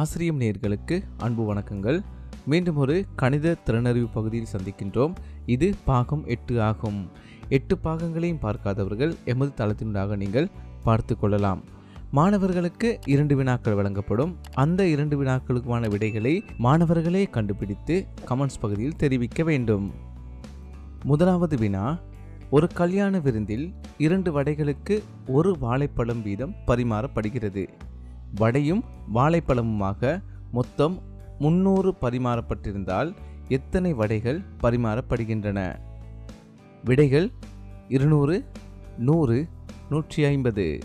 ஆசிரியம் நேர்களுக்கு அன்பு வணக்கங்கள். மீண்டும் ஒரு கணித திறனறிவு பகுதியில் சந்திக்கின்றோம். இது பாகம் எட்டு ஆகும். எட்டு பாகங்களையும் பார்க்காதவர்கள் எமது தளத்தினூடாக நீங்கள் பார்த்து கொள்ளலாம். மாணவர்களுக்கு இரண்டு வினாக்கள் வழங்கப்படும். அந்த இரண்டு வினாக்களுக்கான விடைகளை மாணவர்களே கண்டுபிடித்து கமெண்ட்ஸ் பகுதியில் தெரிவிக்க வேண்டும். முதலாவது வினா ஒரு கல்யாண விருந்தில் இரண்டு வடைகளுக்கு ஒரு வாழைப்பழம் வீதம் பரிமாறப்படுகிறது. வடையும் வாழைப்பழமுமாக மொத்தம் முன்னூறு பரிமாறப்பட்டிருந்தால் எத்தனை வடைகள் பரிமாறப்படுகின்றன? விடைகள் இருநூறு நூறு நூற்றி ஐம்பது.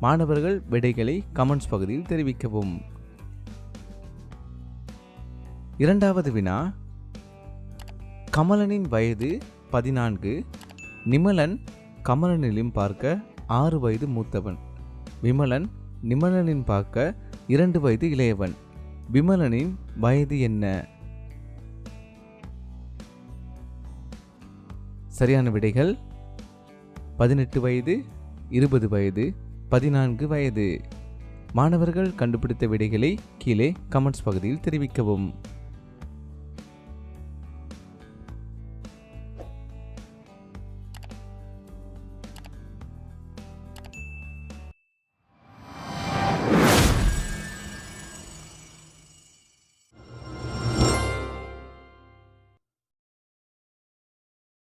மாணவர்கள் விடைகளை கமெண்ட்ஸ் பகுதியில் தெரிவிக்கவும். இரண்டாவது வினா கமலனின் வயது பதினான்கு நிமலன் கமலனிலும் பார்க்க ஆறு வயது மூத்தவன். விமலன் நிமலனின் பார்க்க இரண்டு வயது இளையவன். விமலனின் வயது என்ன? சரியான விடைகள் பதினெட்டு வயது இருபது வயது பதினான்கு வயது. மாணவர்கள் கண்டுபிடித்த விடைகளை கீழே கமெண்ட்ஸ் பகுதியில் தெரிவிக்கவும்.